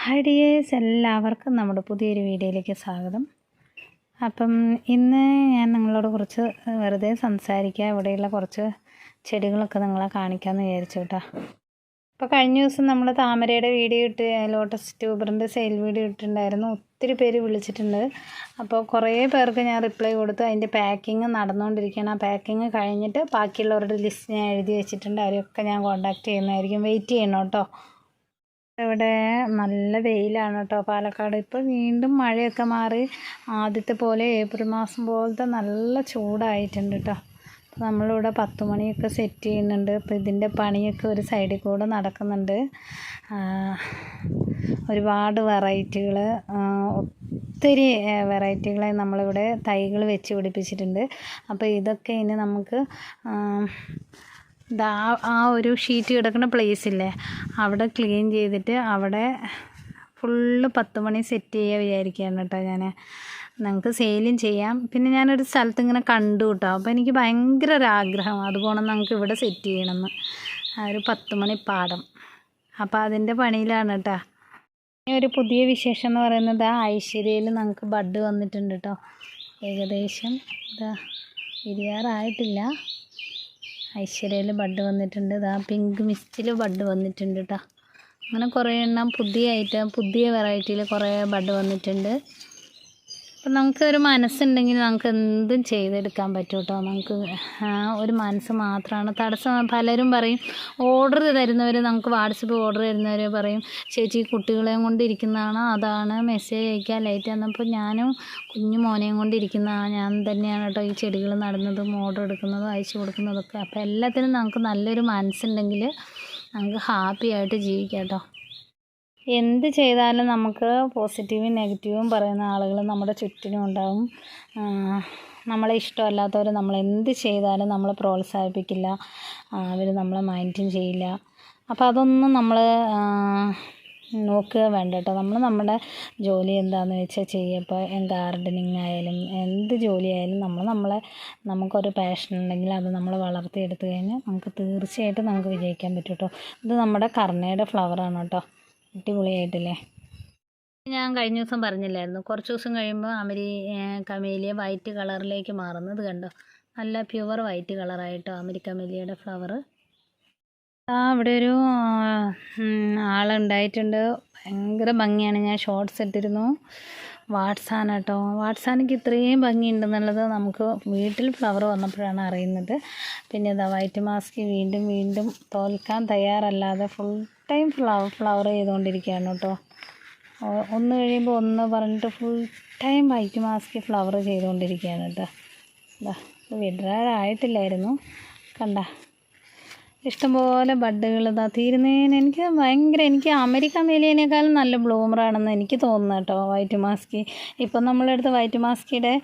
Hi dears എല്ലാവർക്കും നമ്മുടെ പുതിയൊരു വീഡിയോയിലേക്ക് സ്വാഗതം. അപ്പം ഇന്ന് ഞാൻ നിങ്ങളോട് കുറച്ച് വെറുതെ സംസാരിക്കുക ഇവിടെയുള്ള കുറച്ച് ചെടികളൊക്കെ നിങ്ങളെ കാണിക്കാമെന്ന് വിചാരിച്ചു കേട്ടോ. അപ്പോൾ കഴിഞ്ഞ ദിവസം നമ്മൾ താമരയുടെ വീഡിയോ ഇട്ട് ലോട്ടസ് ട്യൂബറിന്റെ സെയിൽ വീഡിയോ ഇട്ടിട്ടുണ്ടായിരുന്നു. ഒത്തിരി പേര് വിളിച്ചിട്ടുണ്ട്. അപ്പോൾ കുറേ പേർക്ക് ഞാൻ റിപ്ലൈ കൊടുത്തു. അതിന്റെ പാക്കിങ് നടന്നുകൊണ്ടിരിക്കുകയാണ്. ആ പാക്കിങ് കഴിഞ്ഞിട്ട് ബാക്കിയുള്ളവരുടെ ലിസ്റ്റ് ഞാൻ എഴുതി വെച്ചിട്ടുണ്ട്. അവരെയൊക്കെ ഞാൻ കോൺടാക്റ്റ് ചെയ്യുന്നതായിരിക്കും. വെയിറ്റ് ചെയ്യണം കേട്ടോ. ഇവിടെ നല്ല വെയിലാണ് കേട്ടോ പാലക്കാട്. ഇപ്പോൾ വീണ്ടും മഴയൊക്കെ മാറി ആദ്യത്തെ പോലെ ഏപ്രിൽ മാസം പോലത്തെ നല്ല ചൂടായിട്ടുണ്ട് കേട്ടോ അപ്പോൾ നമ്മളിവിടെ പത്ത് മണിയൊക്കെ സെറ്റ് ചെയ്യുന്നുണ്ട്. അപ്പോൾ ഇതിന്റെ പണിയൊക്കെ ഒരു സൈഡിൽ കൂടെ നടക്കുന്നുണ്ട്. ഒരുപാട് വെറൈറ്റികൾ ഒത്തിരി വെറൈറ്റികളെ നമ്മളിവിടെ തൈകൾ വെച്ച് പിടിപ്പിച്ചിട്ടുണ്ട്. അപ്പോൾ ഇതൊക്കെ ഇനി നമുക്ക് ദാ ആ ഒരു ഷീറ്റ് കിടക്കുന്ന പ്ലേസ് ഇല്ലേ? അവിടെ ക്ലീൻ ചെയ്തിട്ട് അവിടെ ഫുള്ള് പത്ത് മണി സെറ്റ് ചെയ്യുക വിചാരിക്കുകയാണ് കേട്ടോ ഞാൻ നിങ്ങൾക്ക് സെയിലും ചെയ്യാം. പിന്നെ ഞാനൊരു സ്ഥലത്ത് ഇങ്ങനെ കണ്ടു കേട്ടോ. അപ്പോൾ എനിക്ക് ഭയങ്കര ഒരാഗ്രഹം അതുപോലെ നമുക്ക് ഇവിടെ സെറ്റ് ചെയ്യണമെന്ന് ആ ഒരു പത്ത് മണി പാടം. അപ്പോൾ അതിന്റെ പണിയിലാണ് കേട്ടോ. ഒരു പുതിയ വിശേഷം എന്ന് പറയുന്നത് ആ ഐശ്വര്യയിൽ നമുക്ക് ബഡ് വന്നിട്ടുണ്ട് കേട്ടോ. ഏകദേശം ഇതാ വിരിയാറായിട്ടില്ല ഐശ്വര്യയിൽ ബഡ് വന്നിട്ടുണ്ട്. ഇതാ പിങ്ക് മിസ്റ്റിൽ ബഡ് വന്നിട്ടുണ്ട് കേട്ടോ അങ്ങനെ കുറേ എണ്ണം പുതിയ ഐറ്റം പുതിയ വെറൈറ്റിയിൽ കുറേ ബഡ് വന്നിട്ടുണ്ട്. അപ്പം നമുക്കൊരു മനസ്സുണ്ടെങ്കിൽ നമുക്ക് എന്തും ചെയ്തെടുക്കാൻ പറ്റും കേട്ടോ നമുക്ക് ഒരു മനസ്സ് മാത്രമാണ് തടസ്സം പലരും പറയും ഓർഡർ തരുന്നവർ നമുക്ക് വാട്സപ്പ് ഓർഡർ തരുന്നവർ പറയും ചേച്ചി കുട്ടികളെയും കൊണ്ടിരിക്കുന്നതാണ് അതാണ് മെസ്സേജ് അയക്കാൻ ലൈറ്റ് ആകുന്നപ്പോൾ ഞാനും കുഞ്ഞു മോനെയും കൊണ്ടിരിക്കുന്നതാണ് ഞാൻ തന്നെയാണ് കേട്ടോ ഈ ചെടികൾ നടുന്നതും ഓർഡർ എടുക്കുന്നതും അയച്ചു കൊടുക്കുന്നതൊക്കെ. അപ്പോൾ എല്ലാത്തിനും നമുക്ക് നല്ലൊരു മനസ്സുണ്ടെങ്കിൽ നമുക്ക് ഹാപ്പി ആയിട്ട് ജീവിക്കാം കേട്ടോ എന്ത് ചെയ്താലും നമുക്ക് പോസിറ്റീവും നെഗറ്റീവും പറയുന്ന ആളുകൾ നമ്മുടെ ചുറ്റിനും ഉണ്ടാവും. നമ്മളെ ഇഷ്ടമല്ലാത്തവർ നമ്മൾ എന്ത് ചെയ്താലും നമ്മളെ പ്രോത്സാഹിപ്പിക്കില്ല. അവർ നമ്മളെ മൈൻഡും ചെയ്യില്ല. അപ്പോൾ അതൊന്നും നമ്മൾ നോക്കുക വേണ്ട കേട്ടോ. നമ്മൾ നമ്മുടെ ജോലി എന്താണെന്ന് വെച്ചാൽ ചെയ്യുക. ഇപ്പോൾ ഗാർഡനിങ് ആയാലും എന്ത് ജോലി ആയാലും നമ്മൾ നമ്മളെ നമുക്കൊരു പാഷൻ ഉണ്ടെങ്കിൽ അത് നമ്മൾ വളർത്തിയെടുത്തു കഴിഞ്ഞാൽ നമുക്ക് തീർച്ചയായിട്ടും നമുക്ക് വിജയിക്കാൻ പറ്റും കേട്ടോ. ഇത് നമ്മുടെ കർണയുടെ ഫ്ലവറാണ് കേട്ടോ. അടിപൊളിയായിട്ടില്ലേ? ഞാൻ കഴിഞ്ഞ ദിവസം പറഞ്ഞില്ലായിരുന്നു. കുറച്ച് ദിവസം കഴിയുമ്പോൾ അമരി കമേലിയ വൈറ്റ് കളറിലേക്ക് മാറുന്നത് കണ്ടോ? നല്ല പ്യുവർ വൈറ്റ് കളറായിട്ടോ അമരി കമേലിയുടെ ഫ്ലവർ ആ ഇവിടെ ഒരു ആളുണ്ടായിട്ടുണ്ട്. ഭയങ്കര ഭംഗിയാണ്. ഞാൻ ഷോർട്ട്സ് ഇട്ടിരുന്നു. വാട്സാന കേട്ടോ വാട്സാനിക്ക് ഇത്രയും ഭംഗിയുണ്ടെന്നുള്ളത് നമുക്ക് വീട്ടിൽ ഫ്ലവർ വന്നപ്പോഴാണ് അറിയുന്നത്. പിന്നെ ഇതാ വൈറ്റ് മാസ്ക് വീണ്ടും വീണ്ടും തോൽക്കാൻ തയ്യാറല്ലാതെ ഫുൾ ടൈം ഫ്ലവർ ഫ്ലവർ ചെയ്തുകൊണ്ടിരിക്കുകയാണ് കേട്ടോ. ഒന്ന് കഴിയുമ്പോൾ ഒന്ന് പറഞ്ഞിട്ട് full time white mask flower ചെയ്തുകൊണ്ടിരിക്കുകയാണ് കേട്ടോ. ഇതാ വിടരാറായിട്ടില്ലായിരുന്നു. കണ്ട ഇഷ്ടംപോലെ ബഡ്ഡുകൾ ഇതാ തീരുന്നതിന് എനിക്ക് ഭയങ്കര എനിക്ക് അമേരിക്കൻ വേലിയേനേക്കാളും നല്ല ബ്ലൂമറാണെന്ന് എനിക്ക് തോന്നുന്നു കേട്ടോ വൈറ്റ് മാസ്ക് ഇപ്പം നമ്മളുടെ അടുത്ത് വൈറ്റ് മാസ്കിയുടെ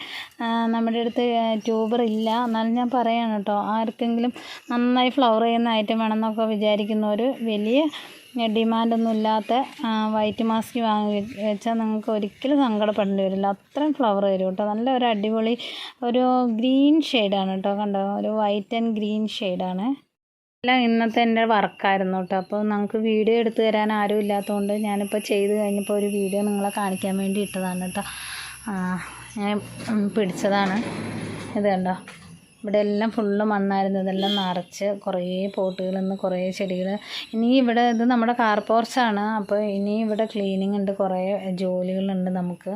നമ്മുടെ അടുത്ത് ട്യൂബർ ഇല്ല. എന്നാലും ഞാൻ പറയാണ് കേട്ടോ ആർക്കെങ്കിലും നന്നായി ഫ്ലവർ ചെയ്യുന്ന ഐറ്റം വേണമെന്നൊക്കെ ഒരു വലിയ ഡിമാൻഡൊന്നും ഇല്ലാത്ത വൈറ്റ് മാസ്ക് വാങ്ങി വെച്ചാൽ നിങ്ങൾക്ക് ഒരിക്കലും സങ്കടപ്പെടേണ്ടി വരില്ല. അത്രയും ഫ്ലവർ വരും കേട്ടോ. നല്ല ഒരു അടിപൊളി ഒരു ഗ്രീൻ ഷെയ്ഡാണ് കേട്ടോ കണ്ടോ? ഒരു വൈറ്റ് ആൻഡ് ഗ്രീൻ ഷെയ്ഡാണ് എല്ലാം ഇന്നത്തെ എന്റെ വർക്കായിരുന്നു കേട്ടോ. അപ്പോൾ നമുക്ക് വീഡിയോ എടുത്തു തരാൻ ആരും ഇല്ലാത്തതുകൊണ്ട് ഞാനിപ്പോൾ ചെയ്ത് കഴിഞ്ഞപ്പോൾ ഒരു വീഡിയോ നിങ്ങളെ കാണിക്കാൻ വേണ്ടി ഇട്ടതാണ് കേട്ടോ. ഞാൻ പിടിച്ചതാണ്. ഇത് കണ്ടോ? ഇവിടെ എല്ലാം ഫുള്ള് മണ്ണായിരുന്നു. ഇതെല്ലാം നിറച്ച് കുറേ പോട്ടുകളിൽ നിന്ന് കുറേ ചെടികൾ ഇനി ഇവിടെ ഇത് നമ്മുടെ കാർ പോർച്ചാണ് അപ്പോൾ ഇനി ഇവിടെ ക്ലീനിങ് ഉണ്ട് കുറേ ജോലികളുണ്ട് നമുക്ക്.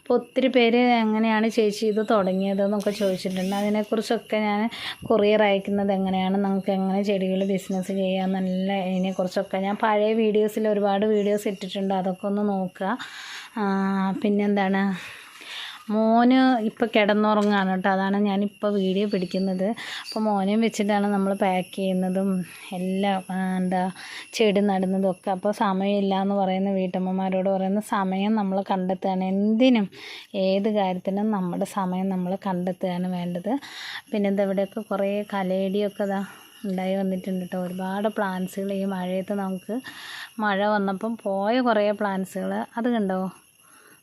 അപ്പോൾ ഒത്തിരി പേര് എങ്ങനെയാണ് ചേച്ചി ഇത് തുടങ്ങിയതെന്നൊക്കെ ചോദിച്ചിട്ടുണ്ട്. അതിനെക്കുറിച്ചൊക്കെ ഞാൻ കൊറിയർ അയക്കുന്നത് എങ്ങനെയാണ് നമുക്ക് എങ്ങനെ ചെടികൾ ബിസിനസ് ചെയ്യാം നല്ല ഇതിനെക്കുറിച്ചൊക്കെ. ഞാൻ പഴയ വീഡിയോസിൽ ഒരുപാട് വീഡിയോസ് ഇട്ടിട്ടുണ്ട്. അതൊക്കെ ഒന്ന് നോക്കുക. പിന്നെന്താണ്? മോന് ഇപ്പോൾ കിടന്നുറങ്ങാണ് കേട്ടോ. അതാണ് ഞാനിപ്പോൾ വീഡിയോ പിടിക്കുന്നത്. അപ്പോൾ മോനെയും വെച്ചിട്ടാണ് നമ്മൾ പാക്ക് ചെയ്യുന്നതും എല്ലാം എന്താ ചെടി നടുന്നതും ഒക്കെ. അപ്പോൾ സമയമില്ല എന്ന് പറയുന്ന വീട്ടമ്മമാരോട് പറയുന്ന സമയം നമ്മൾ കണ്ടെത്തുകയാണ്. എന്തിനും ഏത് കാര്യത്തിനും നമ്മുടെ സമയം നമ്മൾ കണ്ടെത്തുകയാണ് വേണ്ടത്. പിന്നെ എന്താ ഇവിടെയൊക്കെ കുറേ കലയടിയൊക്കെ ഇതാ ഉണ്ടായി വന്നിട്ടുണ്ട് കേട്ടോ. ഒരുപാട് പ്ലാന്റ്സുകൾ ഈ മഴയത്ത് നമുക്ക് മഴ വന്നപ്പം പോയ കുറേ പ്ലാന്റ്സുകൾ അത് കണ്ടോ?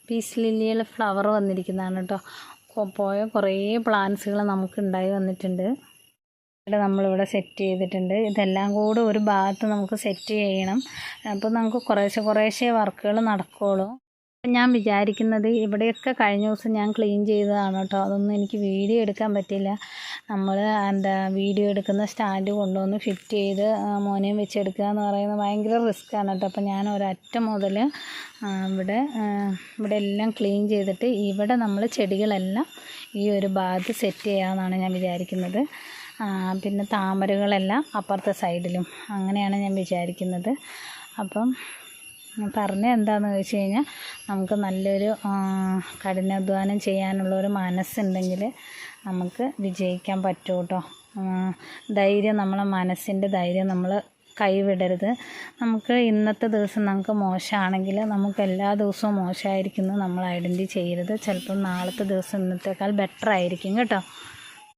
പീസ് ലില്ലിയിലെ ഫ്ലവർ വന്നിരിക്കുന്നതാണ് കേട്ടോ പോയ കുറേ പ്ലാന്റ്സുകൾ നമുക്ക് ഉണ്ടായി വന്നിട്ടുണ്ട്. ഇവിടെ നമ്മളിവിടെ സെറ്റ് ചെയ്തിട്ടുണ്ട്. ഇതെല്ലാം കൂടെ ഒരു ഭാഗത്ത് നമുക്ക് സെറ്റ് ചെയ്യണം. അപ്പോൾ നമുക്ക് കുറേശ്ശെ കുറേശ്ശെ വർക്കുകൾ നടക്കുകയുള്ളൂ ഞാൻ വിചാരിക്കുന്നത് ഇവിടെയൊക്കെ കഴിഞ്ഞ ദിവസം ഞാൻ ക്ലീൻ ചെയ്തതാണ് കേട്ടോ. അതൊന്നും എനിക്ക് വീഡിയോ എടുക്കാൻ പറ്റില്ല നമ്മൾ എന്താ വീഡിയോ എടുക്കുന്ന സ്റ്റാൻഡ് കൊണ്ടുവന്ന് ഫിറ്റ് ചെയ്ത് മോനെയും വെച്ചെടുക്കുക എന്ന് പറയുന്നത് ഭയങ്കര റിസ്ക്കാണ് കേട്ടോ. അപ്പം ഞാൻ ഒരറ്റം മുതൽ ഇവിടെ ഇവിടെ എല്ലാം ക്ലീൻ ചെയ്തിട്ട് ഇവിടെ നമ്മൾ ചെടികളെല്ലാം ഈ ഒരു ഭാഗത്ത് സെറ്റ് ചെയ്യാമെന്നാണ് ഞാൻ വിചാരിക്കുന്നത്. പിന്നെ താമരകളെല്ലാം അപ്പുറത്തെ സൈഡിലും അങ്ങനെയാണ് ഞാൻ വിചാരിക്കുന്നത്. അപ്പം ഞാൻ പറഞ്ഞത് എന്താണെന്ന് ചോദിച്ചു കഴിഞ്ഞാൽ നമുക്ക് നല്ലൊരു കഠിനാധ്വാനം ചെയ്യാനുള്ള ഒരു മനസ്സുണ്ടെങ്കിൽ നമുക്ക് വിജയിക്കാൻ പറ്റും കേട്ടോ ധൈര്യം നമ്മളെ മനസ്സിന്റെ ധൈര്യം നമ്മൾ കൈവിടരുത്. നമുക്ക് ഇന്നത്തെ ദിവസം നമുക്ക് മോശമാണെങ്കിൽ നമുക്ക് എല്ലാ ദിവസവും മോശമായിരിക്കുന്നു നമ്മൾ ഐഡന്റി ചെയ്യരുത്. ചിലപ്പോൾ നാളത്തെ ദിവസം ഇന്നത്തേക്കാൾ ബെറ്റർ ആയിരിക്കും കേട്ടോ.